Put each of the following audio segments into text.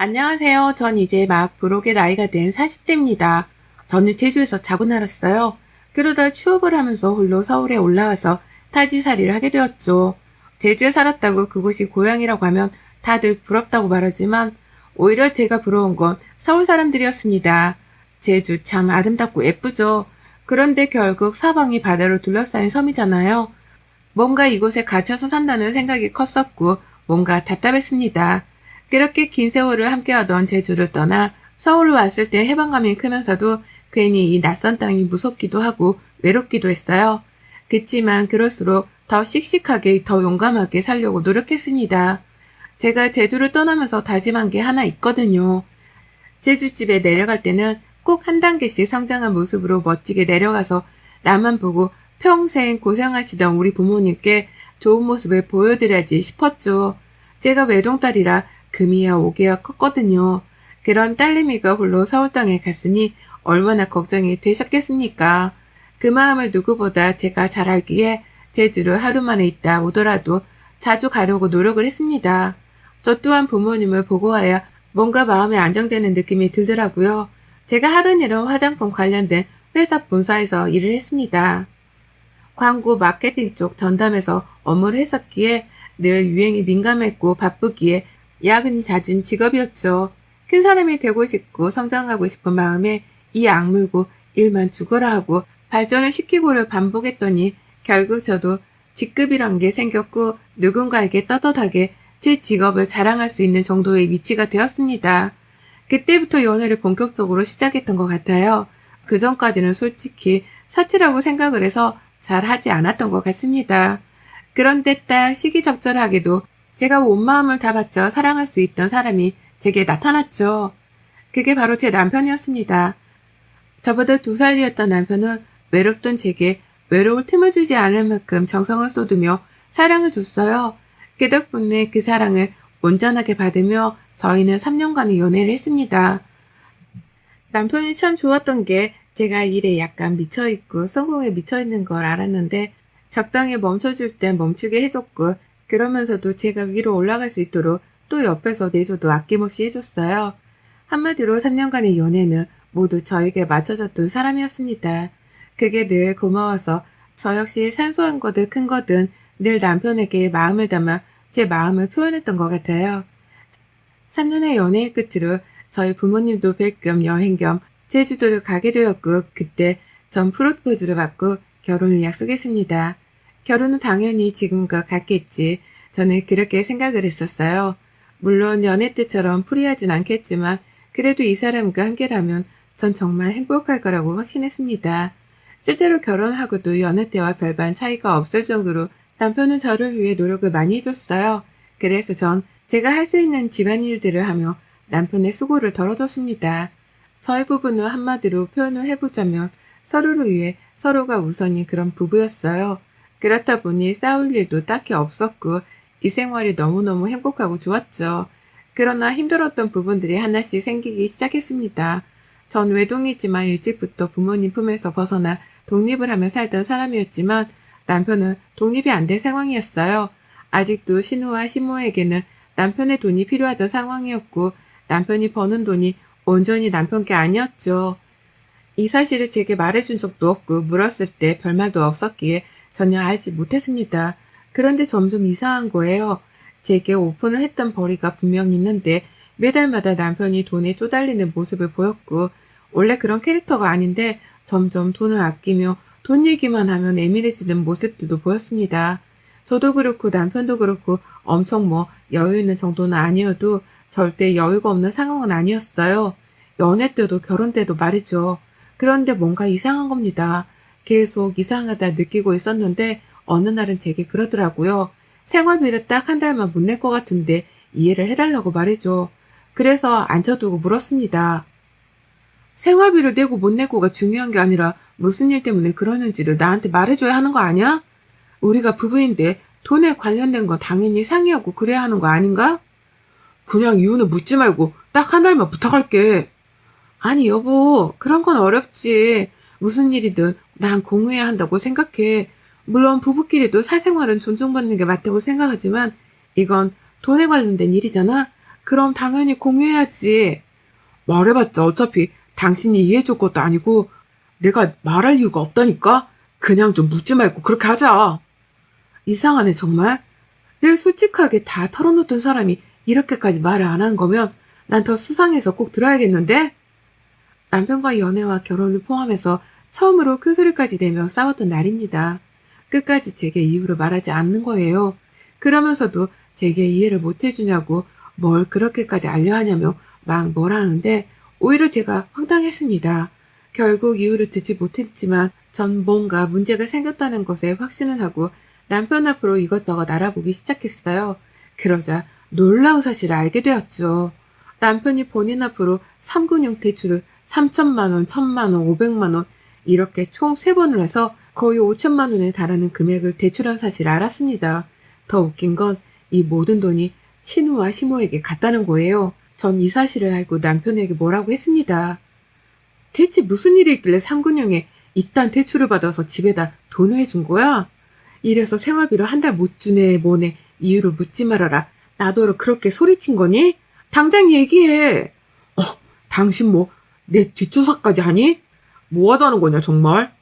안녕하세요. 전 이제 막 부록의 나이가 된 40대입니다. 저는 제주에서 자고 날았어요. 그러다 취업을 하면서 홀로 서울에 올라와서 타지살이를 하게 되었죠. 제주에 살았다고 그곳이 고향이라고 하면 다들 부럽다고 말하지만 오히려 제가 부러운 건 서울 사람들이었습니다. 제주 참 아름답고 예쁘죠. 그런데 결국 사방이 바다로 둘러싸인 섬이잖아요. 뭔가 이곳에 갇혀서 산다는 생각이 컸었고 뭔가 답답했습니다. 그렇게 긴 세월을 함께하던 제 주를 떠나 서울로 왔을 때 해방감이 크면서도 괜히 이 낯선 땅이 무섭기도 하고 외롭기도 했어요. 그치만 그럴수록 더 씩씩하게 더 용감하게 살려고 노력했습니다. 제가 제주를 떠나면서 다짐한 게 하나 있거든요. 제주집에 내려갈 때는 꼭 한 단계씩 성장한 모습으로 멋지게 내려가서 나만 보고 평생 고생하시던 우리 부모님께 좋은 모습을 보여드려야지 싶었죠. 제가 외동딸이라 금이야 오개야 컸거든요. 그런 딸내미가 홀로 서울 땅에 갔으니 얼마나 걱정이 되셨겠습니까? 그 마음을 누구보다 제가 잘 알기에 제주를 하루 만에 있다 오더라도 자주 가려고 노력을 했습니다. 저 또한 부모님을 보고 와야 뭔가 마음이 안정되는 느낌이 들더라고요. 제가 하던 일은 화장품 관련된 회사 본사에서 일을 했습니다. 광고 마케팅 쪽 전담에서 업무를 했었기에 늘 유행이 민감했고 바쁘기에 야근이 잦은 직업이었죠. 큰 사람이 되고 싶고 성장하고 싶은 마음에 이 악물고 일만 죽어라 하고 발전을 시키고를 반복했더니 결국 저도 직급이란 게 생겼고 누군가에게 떳떳하게 제 직업을 자랑할 수 있는 정도의 위치가 되었습니다. 그때부터 연애를 본격적으로 시작했던 것 같아요. 그 전까지는 솔직히 사치라고 생각을 해서 잘 하지 않았던 것 같습니다. 그런데 딱 시기적절하게도 제가 온 마음을 다 바쳐 사랑할 수 있던 사람이 제게 나타났죠. 그게 바로 제 남편이었습니다. 저보다 두살 뒤였던 남편은 외롭던 제게 외로울 틈을 주지 않을 만큼 정성을 쏟으며 사랑을 줬어요. 그 덕분에 그 사랑을 온전하게 받으며 저희는 3년간의 연애를 했습니다. 남편이 참 좋았던 게 제가 일에 약간 미쳐있고 성공에 미쳐있는 걸 알았는데 적당히 멈춰줄 땐 멈추게 해줬고 그러면서도 제가 위로 올라갈 수 있도록 또 옆에서 내줘도 아낌없이 해줬어요. 한마디로 3년간의 연애는 모두 저에게 맞춰줬던 사람이었습니다. 그게 늘 고마워서 저 역시 산소한 거든 큰 거든 늘 남편에게 마음을 담아 제 마음을 표현했던 것 같아요. 3년의 연애의 끝으로 저희 부모님도 뵐겸 여행 겸 제주도를 가게 되었고 그때 전 프로포즈를 받고 결혼을 약속했습니다. 결혼은 당연히 지금과 같겠지. 저는 그렇게 생각을 했었어요. 물론 연애 때처럼 프리하진 않겠지만 그래도 이 사람과 함께라면 전 정말 행복할 거라고 확신했습니다. 실제로 결혼하고도 연애 때와 별반 차이가 없을 정도로 남편은 저를 위해 노력을 많이 해줬어요. 그래서 전 제가 할 수 있는 집안일들을 하며 남편의 수고를 덜어줬습니다. 저희 부부는 한마디로 표현을 해보자면 서로를 위해 서로가 우선인 그런 부부였어요. 그렇다 보니 싸울 일도 딱히 없었고 이 생활이 너무너무 행복하고 좋았죠. 그러나 힘들었던 부분들이 하나씩 생기기 시작했습니다. 전 외동이지만 일찍부터 부모님 품에서 벗어나 독립을 하며 살던 사람이었지만 남편은 독립이 안 된 상황이었어요. 아직도 신우와 신모에게는 남편의 돈이 필요하던 상황이었고 남편이 버는 돈이 온전히 남편께 아니었죠. 이 사실을 제게 말해준 적도 없고 물었을 때 별말도 없었기에 전혀 알지 못했습니다. 그런데 점점 이상한 거예요. 제게 오픈을 했던 벌이가 분명히 있는데 매달마다 남편이 돈에 쪼달리는 모습을 보였고 원래 그런 캐릭터가 아닌데 점점 돈을 아끼며 돈 얘기만 하면 예민해지는 모습들도 보였습니다. 저도 그렇고 남편도 그렇고 엄청 뭐 여유 있는 정도는 아니어도 절대 여유가 없는 상황은 아니었어요. 연애 때도 결혼 때도 말이죠. 그런데 뭔가 이상한 겁니다. 계속 이상하다 느끼고 있었는데 어느 날은 제게 그러더라고요. 생활비를 딱 한 달만 못 낼 것 같은데 이해를 해달라고 말이죠. 그래서 앉혀두고 물었습니다. 생활비를 내고 못 내고가 중요한 게 아니라 무슨 일 때문에 그러는지를 나한테 말해줘야 하는 거 아니야? 우리가 부부인데 돈에 관련된 거 당연히 상의하고 그래야 하는 거 아닌가? 그냥 이유는 묻지 말고 딱 한 달만 부탁할게. 아니 여보 그런 건 어렵지. 무슨 일이든 난 공유해야 한다고 생각해. 물론 부부끼리도 사생활은 존중받는 게 맞다고 생각하지만 이건 돈에 관련된 일이잖아. 그럼 당연히 공유해야지. 말해봤자 어차피 당신이 이해해줄 것도 아니고 내가 말할 이유가 없다니까? 그냥 좀 묻지 말고 그렇게 하자. 이상하네 정말. 늘 솔직하게 다 털어놓던 사람이 이렇게까지 말을 안 한 거면 난 더 수상해서 꼭 들어야겠는데? 남편과 연애와 결혼을 포함해서 처음으로 큰 소리까지 내며 싸웠던 날입니다. 끝까지 제게 이유를 말하지 않는 거예요. 그러면서도 제게 이해를 못 해주냐고 뭘 그렇게까지 알려 하냐며 막 뭐라 하는데 오히려 제가 황당했습니다. 결국 이유를 듣지 못했지만 전 뭔가 문제가 생겼다는 것에 확신을 하고 남편 앞으로 이것저것 알아보기 시작했어요. 그러자 놀라운 사실을 알게 되었죠. 남편이 본인 앞으로 3군용 대출을 3천만원, 1천만원, 5백만원 이렇게 총 3번을 해서 거의 5천만 원에 달하는 금액을 대출한 사실을 알았습니다. 더 웃긴 건 이 모든 돈이 신우와 시모에게 갔다는 거예요. 전 이 사실을 알고 남편에게 뭐라고 했습니다. 대체 무슨 일이 있길래 상근형에 이딴 대출을 받아서 집에다 돈을 해준 거야? 이래서 생활비를 한 달 못 주네 뭐네 이유를 묻지 말아라. 나더러 그렇게 소리친 거니? 당장 얘기해. 어, 당신 뭐 내 뒷조사까지 하니? 뭐 하자는 거냐 정말?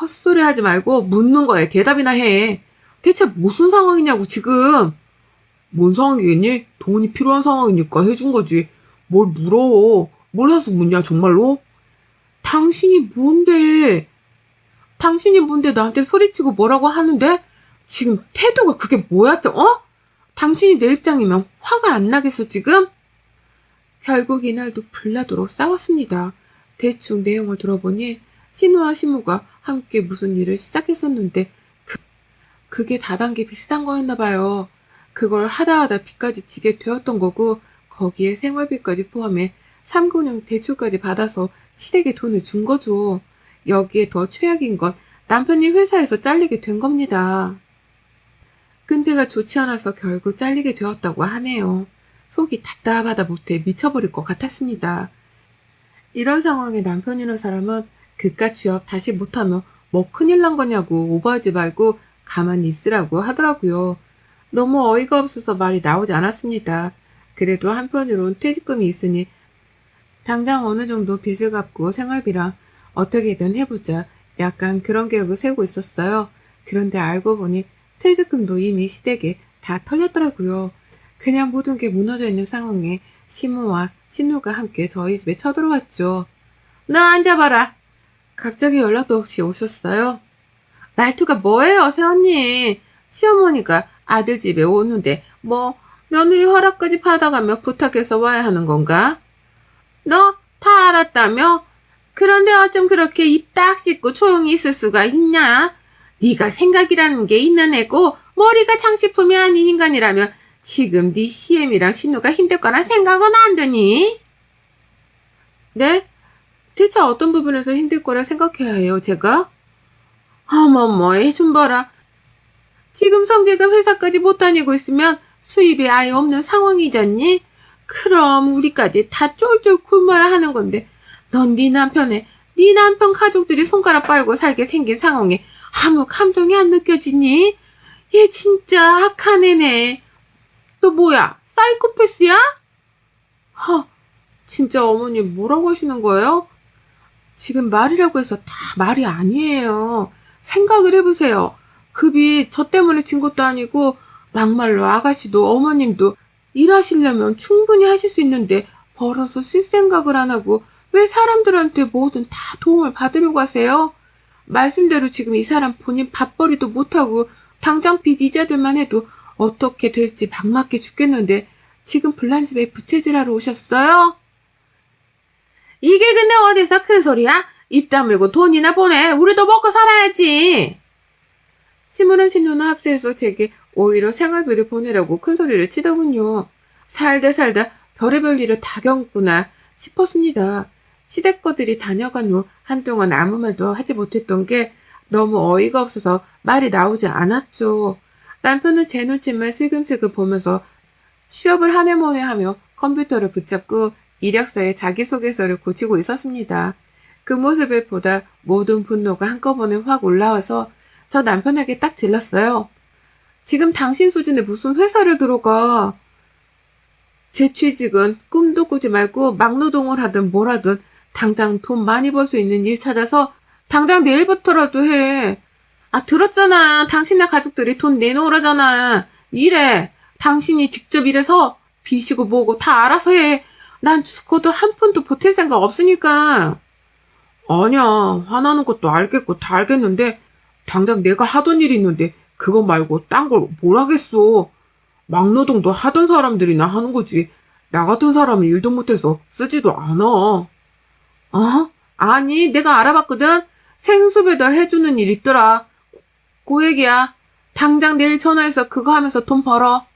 헛소리 하지 말고 묻는 거에 대답이나 해. 대체 무슨 상황이냐고 지금. 뭔 상황이겠니? 돈이 필요한 상황이니까 해준 거지. 뭘 물어. 몰라서 묻냐 정말로? 당신이 뭔데? 당신이 뭔데 나한테 소리치고 뭐라고 하는데? 지금 태도가 그게 뭐야, 어? 당신이 내 입장이면 화가 안 나겠어, 지금? 결국 이날도 불나도록 싸웠습니다. 대충 내용을 들어보니 신우와 시무가 함께 무슨 일을 시작했었는데 그, 그게 다단계 비슷한 거였나 봐요. 그걸 하다 하다 빚까지 지게 되었던 거고 거기에 생활비까지 포함해 3군형 대출까지 받아서 시댁에 돈을 준 거죠. 여기에 더 최악인 건 남편이 회사에서 잘리게 된 겁니다. 끈대가 좋지 않아서 결국 잘리게 되었다고 하네요. 속이 답답하다 못해 미쳐버릴 것 같았습니다. 이런 상황에 남편이라는 사람은 그깟 취업 다시 못하면 뭐 큰일 난 거냐고 오버하지 말고 가만히 있으라고 하더라고요. 너무 어이가 없어서 말이 나오지 않았습니다. 그래도 한편으론 퇴직금이 있으니 당장 어느 정도 빚을 갚고 생활비랑 어떻게든 해보자. 약간 그런 계획을 세우고 있었어요. 그런데 알고 보니 퇴직금도 이미 시댁에 다 털렸더라고요. 그냥 모든 게 무너져 있는 상황에 시무와 신우가 함께 저희 집에 쳐들어왔죠. 너 앉아봐라. 갑자기 연락도 없이 오셨어요. 말투가 뭐예요, 새언니? 시어머니가 아들 집에 오는데 뭐 며느리 허락까지 받아가며 부탁해서 와야 하는 건가? 너 다 알았다며? 그런데 어쩜 그렇게 입 딱 씻고 조용히 있을 수가 있냐? 네가 생각이라는 게 있는 애고 머리가 장식품이 아닌 인간이라면 지금 네 CM이랑 신우가 힘들 거란 생각은 안 드니? 네? 대체 어떤 부분에서 힘들 거라 생각해야 해요, 제가? 어머머, 좀 봐라. 지금 성재가 회사까지 못 다니고 있으면 수입이 아예 없는 상황이잖니? 그럼 우리까지 다 쫄쫄 굶어야 하는 건데 넌 네 남편에 네 남편 가족들이 손가락 빨고 살게 생긴 상황에 아무 감정이 안 느껴지니? 얘 진짜 악한 애네. 너 뭐야? 사이코패스야? 허, 진짜 어머니 뭐라고 하시는 거예요? 지금 말이라고 해서 다 말이 아니에요. 생각을 해보세요. 급이 저 때문에 진 것도 아니고 막말로 아가씨도 어머님도 일하시려면 충분히 하실 수 있는데 벌어서 쓸 생각을 안 하고 왜 사람들한테 뭐든 다 도움을 받으려고 하세요? 말씀대로 지금 이 사람 본인 밥벌이도 못하고 당장 빚 이자들만 해도 어떻게 될지 막막해 죽겠는데 지금 불난집에 부채질하러 오셨어요? 이게 근데 어디서 큰 소리야? 입 다물고 돈이나 보내. 우리도 먹고 살아야지. 시무는 신누는 합세해서 제게 오히려 생활비를 보내라고 큰 소리를 치더군요. 살다 살다 별의별 일을 다 겪구나 싶었습니다. 시댁거들이 다녀간 후 한동안 아무 말도 하지 못했던 게 너무 어이가 없어서 말이 나오지 않았죠. 남편은 제 눈치만 슬금슬금 보면서 취업을 만에 하며 컴퓨터를 붙잡고 이력서에 자기소개서를 고치고 있었습니다. 그 모습을 보다 모든 분노가 한꺼번에 확 올라와서 저 남편에게 딱 질렀어요. 지금 당신 수준에 무슨 회사를 들어가? 제 취직은 꿈도 꾸지 말고 막노동을 하든 뭘 하든 당장 돈 많이 벌 수 있는 일 찾아서 당장 내일부터라도 해. 아, 들었잖아. 당신네 가족들이 돈 내놓으라잖아. 이래. 당신이 직접 일해서 비시고 뭐고 다 알아서 해. 난 죽어도 한 푼도 보탤 생각 없으니까. 아니야. 화나는 것도 알겠고 다 알겠는데 당장 내가 하던 일이 있는데 그거 말고 딴 걸 뭘 하겠어. 막노동도 하던 사람들이나 하는 거지. 나 같은 사람은 일도 못해서 쓰지도 않아. 어? 아니, 내가 알아봤거든? 생수 배달 해주는 일 있더라. 그 얘기야. 당장 내일 전화해서 그거 하면서 돈 벌어.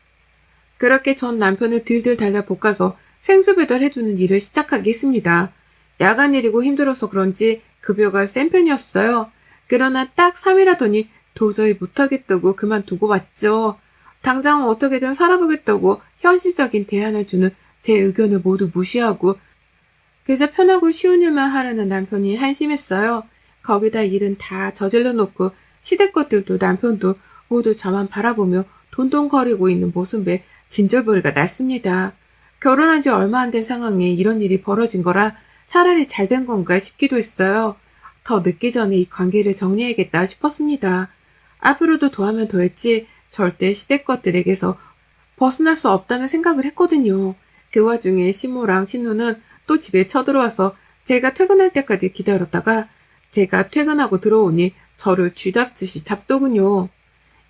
그렇게 전 남편을 들들 달려 볶아서 생수 배달 해주는 일을 시작하게 했습니다. 야간 일이고 힘들어서 그런지 급여가 센 편이었어요. 그러나 딱 3일 하더니 도저히 못하겠다고 그만두고 왔죠. 당장 어떻게든 살아보겠다고 현실적인 대안을 주는 제 의견을 모두 무시하고 그저 편하고 쉬운 일만 하려는 남편이 한심했어요. 거기다 일은 다 저질러 놓고 시댁 것들도 남편도 모두 저만 바라보며 돈돈거리고 있는 모습에 진절머리가 났습니다. 결혼한 지 얼마 안 된 상황에 이런 일이 벌어진 거라 차라리 잘 된 건가 싶기도 했어요. 더 늦기 전에 이 관계를 정리해야겠다 싶었습니다. 앞으로도 더하면 더했지 절대 시댁 것들에게서 벗어날 수 없다는 생각을 했거든요. 그 와중에 시모랑 신우는 또 집에 쳐들어와서 제가 퇴근할 때까지 기다렸다가 제가 퇴근하고 들어오니 저를 쥐잡듯이 잡더군요.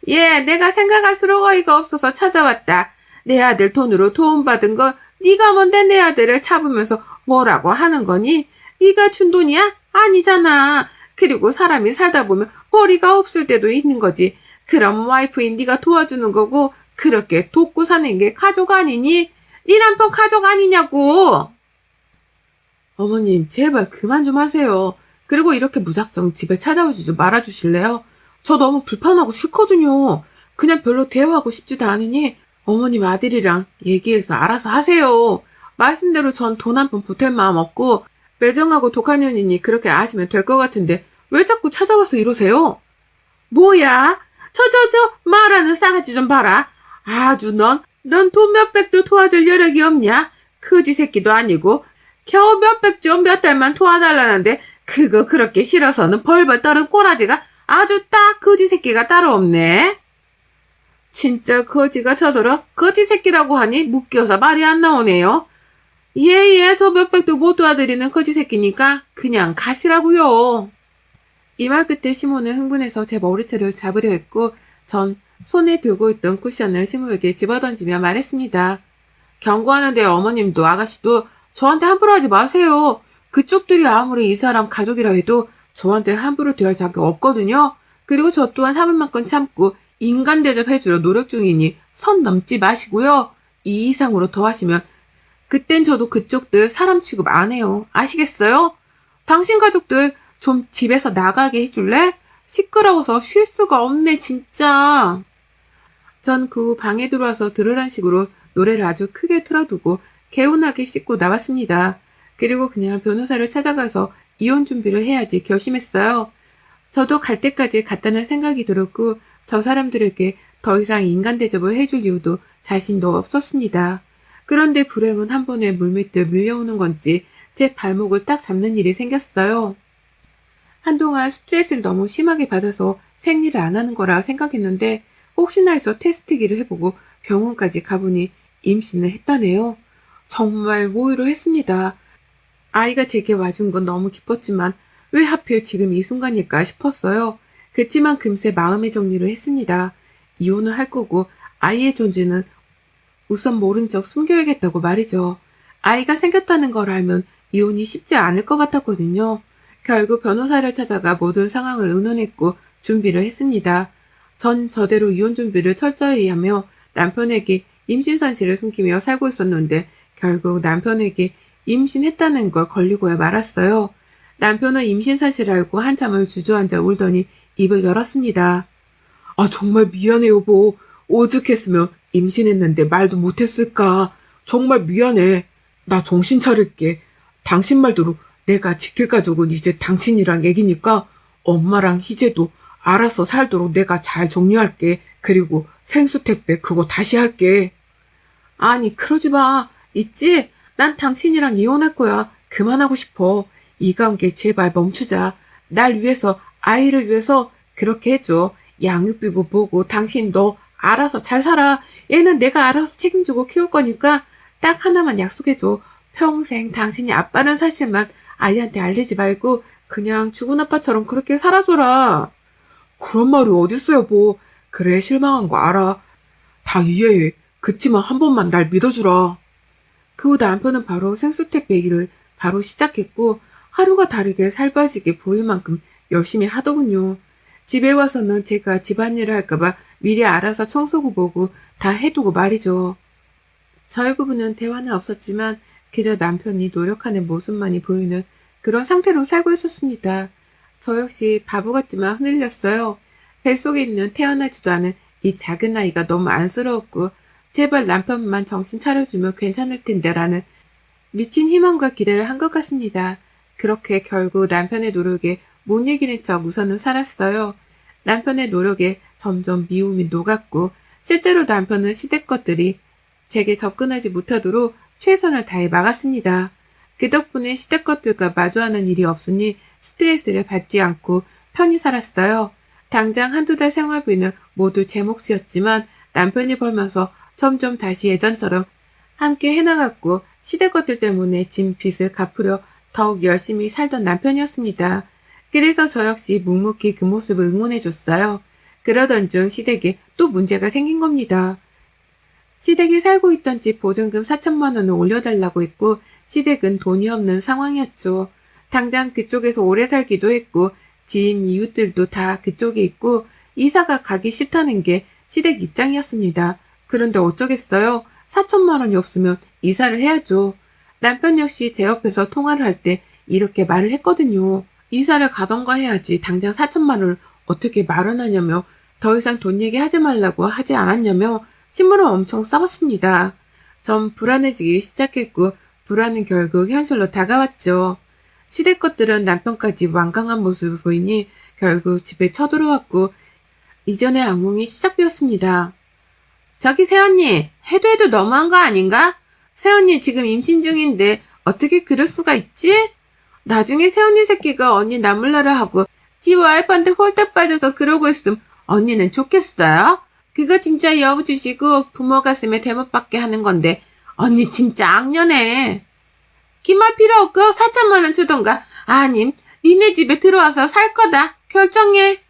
예, 내가 생각할수록 어이가 없어서 찾아왔다. 내 아들 돈으로 도움받은 거 네가 뭔데 내 아들을 잡으면서 뭐라고 하는 거니? 네가 준 돈이야? 아니잖아. 그리고 사람이 살다 보면 머리가 없을 때도 있는 거지. 그럼 와이프인 네가 도와주는 거고 그렇게 돕고 사는 게 가족 아니니? 네 남편 가족 아니냐고. 어머님, 제발 그만 좀 하세요. 그리고 이렇게 무작정 집에 찾아오지 좀 말아주실래요? 저 너무 불편하고 싫거든요. 그냥 별로 대화하고 싶지도 않으니 어머님 아들이랑 얘기해서 알아서 하세요. 말씀대로 전 돈 한 푼 보탤 마음 없고 매정하고 독한 년이니 그렇게 아시면 될 것 같은데 왜 자꾸 찾아와서 이러세요? 뭐야? 저저저 말하는 싸가지 좀 봐라. 아주 넌 넌 돈 몇백도 도와줄 여력이 없냐? 그지 새끼도 아니고 겨우 몇백 좀 몇 달만 도와달라는데 그거 그렇게 싫어서는 벌벌 떠는 꼬라지가 아주 딱 거지 새끼가 따로 없네. 진짜 거지가 쳐들어 거지 새끼라고 하니 묶여서 말이 안 나오네요. 예예 저 몇백도 못 도와드리는 거지 새끼니까 그냥 가시라고요. 이 말 끝에 시모는 흥분해서 제 머리채를 잡으려 했고 전 손에 들고 있던 쿠션을 시모에게 집어던지며 말했습니다. 경고하는데 어머님도 아가씨도 저한테 함부로 하지 마세요. 그쪽들이 아무리 이 사람 가족이라 해도 저한테 함부로 대할 자격 없거든요. 그리고 저 또한 참을 만큼 참고 인간 대접해주려 노력 중이니 선 넘지 마시고요. 이 이상으로 더 하시면 그땐 저도 그쪽들 사람 취급 안 해요. 아시겠어요? 당신 가족들 좀 집에서 나가게 해줄래? 시끄러워서 쉴 수가 없네, 진짜. 전 그 후 방에 들어와서 들으란 식으로 노래를 아주 크게 틀어두고 개운하게 씻고 나왔습니다. 그리고 그냥 변호사를 찾아가서 이혼 준비를 해야지 결심했어요. 저도 갈 때까지 갔다는 생각이 들었고 저 사람들에게 더 이상 인간 대접을 해줄 이유도 자신도 없었습니다. 그런데 불행은 한 번에 물밀듯 밀려오는 건지 제 발목을 딱 잡는 일이 생겼어요. 한동안 스트레스를 너무 심하게 받아서 생리를 안 하는 거라 생각했는데 혹시나 해서 테스트기를 해보고 병원까지 가보니 임신을 했다네요. 정말 모의로 했습니다. 아이가 제게 와준 건 너무 기뻤지만 왜 하필 지금 이 순간일까 싶었어요. 그치만 금세 마음의 정리를 했습니다. 이혼을 할 거고 아이의 존재는 우선 모른 척 숨겨야겠다고 말이죠. 아이가 생겼다는 걸 알면 이혼이 쉽지 않을 것 같았거든요. 결국 변호사를 찾아가 모든 상황을 의논했고 준비를 했습니다. 전 저대로 이혼 준비를 철저히 하며 남편에게 임신 사실을 숨기며 살고 있었는데 결국 남편에게 임신했다는 걸 걸리고야 말았어요. 남편은 임신 사실을 알고 한참을 주저앉아 울더니 입을 열었습니다. 아, 정말 미안해, 여보. 오죽했으면 임신했는데 말도 못했을까. 정말 미안해. 나 정신 차릴게. 당신 말대로 내가 지킬 가족은 이제 당신이랑 얘기니까 엄마랑 희재도 알아서 살도록 내가 잘 정리할게. 그리고 생수 택배 그거 다시 할게. 아니, 그러지 마. 있지? 난 당신이랑 이혼할 거야. 그만하고 싶어. 이 관계 제발 멈추자. 날 위해서, 아이를 위해서 그렇게 해줘. 양육비고 뭐고 당신 너 알아서 잘 살아. 얘는 내가 알아서 책임지고 키울 거니까 딱 하나만 약속해줘. 평생 당신이 아빠는 사실만 아이한테 알리지 말고 그냥 죽은 아빠처럼 그렇게 살아줘라. 그런 말이 어딨어요, 뭐. 그래, 실망한 거 알아. 다 이해해. 그치만 한 번만 날 믿어주라. 그 후 남편은 바로 생수택배 일을 바로 시작했고 하루가 다르게 살 빠지게 보일 만큼 열심히 하더군요. 집에 와서는 제가 집안일을 할까봐 미리 알아서 청소고 보고 다 해두고 말이죠. 저희 부부는 대화는 없었지만 그저 남편이 노력하는 모습만이 보이는 그런 상태로 살고 있었습니다. 저 역시 바보 같지만 흔들렸어요. 뱃속에 있는 태어나지도 않은 이 작은 아이가 너무 안쓰러웠고 제발 남편만 정신 차려주면 괜찮을 텐데 라는 미친 희망과 기대를 한 것 같습니다. 그렇게 결국 남편의 노력에 못 이기는 척 우선은 살았어요. 남편의 노력에 점점 미움이 녹았고 실제로 남편은 시댁 것들이 제게 접근하지 못하도록 최선을 다해 막았습니다. 그 덕분에 시댁 것들과 마주하는 일이 없으니 스트레스를 받지 않고 편히 살았어요. 당장 한두 달 생활비는 모두 제 몫이었지만 남편이 벌면서 점점 다시 예전처럼 함께 해나갔고 시댁 것들 때문에 진 빚을 갚으려 더욱 열심히 살던 남편이었습니다. 그래서 저 역시 묵묵히 그 모습을 응원해줬어요. 그러던 중 시댁에 또 문제가 생긴 겁니다. 시댁이 살고 있던 집 보증금 4천만 원을 올려달라고 했고 시댁은 돈이 없는 상황이었죠. 당장 그쪽에서 오래 살기도 했고 지인 이웃들도 다 그쪽에 있고 이사가 가기 싫다는 게 시댁 입장이었습니다. 그런데 어쩌겠어요. 4천만 원이 없으면 이사를 해야죠. 남편 역시 제 옆에서 통화를 할 때 이렇게 말을 했거든요. 이사를 가던가 해야지 당장 4천만 원을 어떻게 마련하냐며 더 이상 돈 얘기하지 말라고 하지 않았냐며 신문을 엄청 써봤습니다. 전 불안해지기 시작했고 불안은 결국 현실로 다가왔죠. 시댁 것들은 남편까지 완강한 모습을 보이니 결국 집에 쳐들어왔고 이전의 악몽이 시작되었습니다. 저기 새언니 해도 해도 너무한 거 아닌가? 새언니 지금 임신 중인데 어떻게 그럴 수가 있지? 나중에 새언니 새끼가 언니 나물나라 하고 지 와이프한테 홀딱 빠져서 그러고 있음 언니는 좋겠어요? 그거 진짜 여우 주시고 부모 가슴에 대못받게 하는 건데 언니 진짜 악년해. 기말 필요 없고 4천만 원 주던가 아님 니네 집에 들어와서 살 거다 결정해.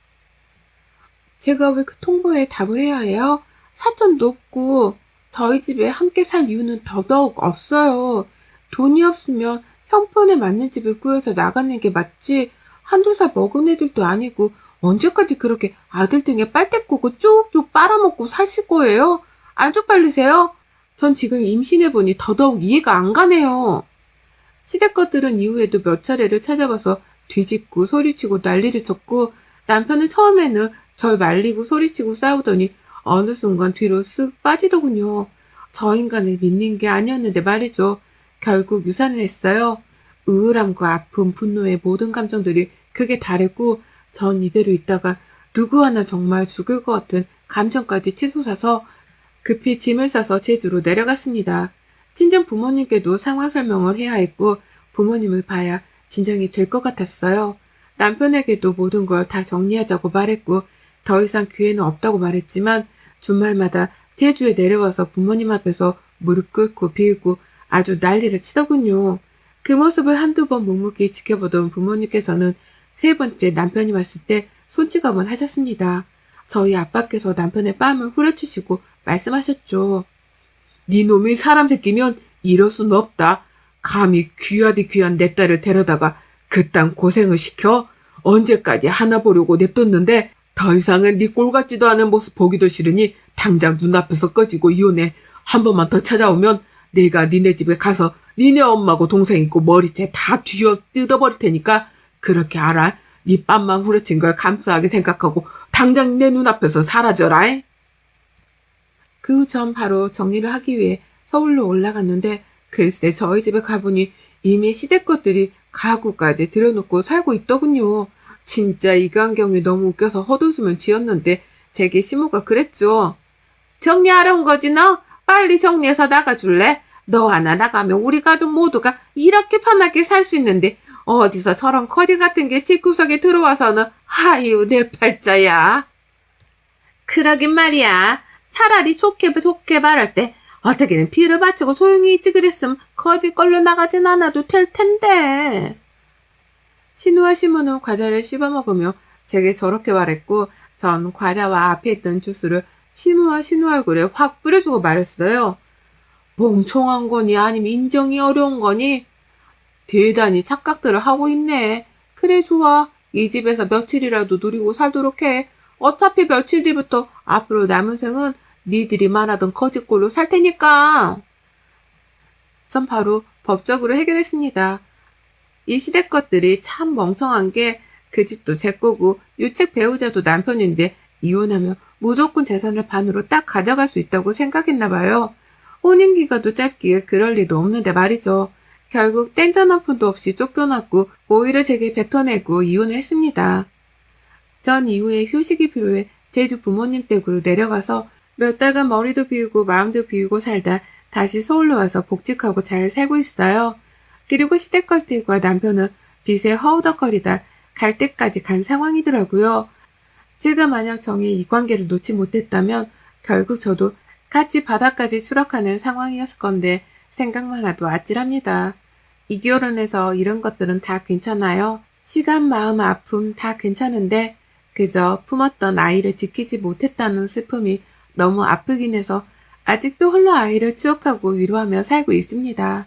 제가 왜 그 통보에 답을 해야 해요? 사천도 없고 저희 집에 함께 살 이유는 더더욱 없어요. 돈이 없으면 형편에 맞는 집을 구해서 나가는 게 맞지 한두 살 먹은 애들도 아니고 언제까지 그렇게 아들 등에 빨대 꽂고 쭉쭉 빨아먹고 사실 거예요? 안 쪽팔리세요? 전 지금 임신해보니 더더욱 이해가 안 가네요. 시댁 것들은 이후에도 몇 차례를 찾아가서 뒤집고 소리치고 난리를 쳤고 남편은 처음에는 절 말리고 소리치고 싸우더니 어느 순간 뒤로 쓱 빠지더군요. 저 인간을 믿는 게 아니었는데 말이죠. 결국 유산을 했어요. 우울함과 아픔, 분노의 모든 감정들이 크게 다르고 전 이대로 있다가 누구 하나 정말 죽을 것 같은 감정까지 치솟아서 급히 짐을 싸서 제주로 내려갔습니다. 친정 부모님께도 상황 설명을 해야 했고 부모님을 봐야 진정이 될 것 같았어요. 남편에게도 모든 걸 다 정리하자고 말했고 더 이상 기회는 없다고 말했지만 주말마다 제주에 내려와서 부모님 앞에서 무릎 꿇고 빌고 아주 난리를 치더군요. 그 모습을 한두 번 묵묵히 지켜보던 부모님께서는 세 번째 남편이 왔을 때 손찌검을 하셨습니다. 저희 아빠께서 남편의 뺨을 후려치시고 말씀하셨죠. 네 놈이 사람 새끼면 이럴 수는 없다. 감히 귀하디 귀한 내 딸을 데려다가 그딴 고생을 시켜? 언제까지 하나 보려고 냅뒀는데 더 이상은 네 꼴 같지도 않은 모습 보기도 싫으니 당장 눈앞에서 꺼지고 이혼해. 한 번만 더 찾아오면 내가 니네 집에 가서 니네 엄마고 동생 있고 머리채 다 뒤어 뜯어버릴 테니까 그렇게 알아. 네 뺨만 후려친 걸 감사하게 생각하고 당장 내 눈앞에서 사라져라. 그후전 바로 정리를 하기 위해 서울로 올라갔는데 글쎄 저희 집에 가보니 이미 시댁 것들이 가구까지 들여놓고 살고 있더군요. 진짜 이간경이 너무 웃겨서 헛웃음을 지었는데 제게 시모가 그랬죠. 정리하러 온 거지 너? 빨리 정리해서 나가줄래? 너 하나 나가면 우리 가족 모두가 이렇게 편하게 살 수 있는데 어디서 저런 거지 같은 게 집구석에 들어와서는 하유 내 팔자야. 그러긴 말이야. 차라리 좋게 좋게 말할 때 어떻게든 피를 바치고 소용이 있지 그랬음 거지 걸로 나가진 않아도 될 텐데. 신우와 시모는 과자를 씹어 먹으며 제게 저렇게 말했고 전 과자와 앞에 있던 주스를 시무와 신우 얼굴에 확 뿌려주고 말했어요. 멍청한 거니 아니면 인정이 어려운 거니? 대단히 착각들을 하고 있네. 그래 좋아. 이 집에서 며칠이라도 누리고 살도록 해. 어차피 며칠 뒤부터 앞으로 남은 생은 니들이 말하던 거짓골로 살 테니까. 전 바로 법적으로 해결했습니다. 이 시대 것들이 참 멍청한 게 그 집도 제 거고 유책 배우자도 남편인데 이혼하면 무조건 재산을 반으로 딱 가져갈 수 있다고 생각했나 봐요. 혼인기가도 짧기에 그럴 리도 없는데 말이죠. 결국 땡전 한 푼도 없이 쫓겨났고 오히려 제게 뱉어내고 이혼을 했습니다. 전 이후에 휴식이 필요해 제주 부모님 댁으로 내려가서 몇 달간 머리도 비우고 마음도 비우고 살다 다시 서울로 와서 복직하고 잘 살고 있어요. 그리고 시댁걸들과 남편은 빚에 허우덕거리다 갈 때까지 간 상황이더라고요. 제가 만약 정의 이 관계를 놓지 못했다면 결국 저도 같이 바다까지 추락하는 상황이었을 건데 생각만 해도 아찔합니다. 이 결혼해서 이런 것들은 다 괜찮아요. 시간, 마음, 아픔 다 괜찮은데 그저 품었던 아이를 지키지 못했다는 슬픔이 너무 아프긴 해서 아직도 홀로 아이를 추억하고 위로하며 살고 있습니다.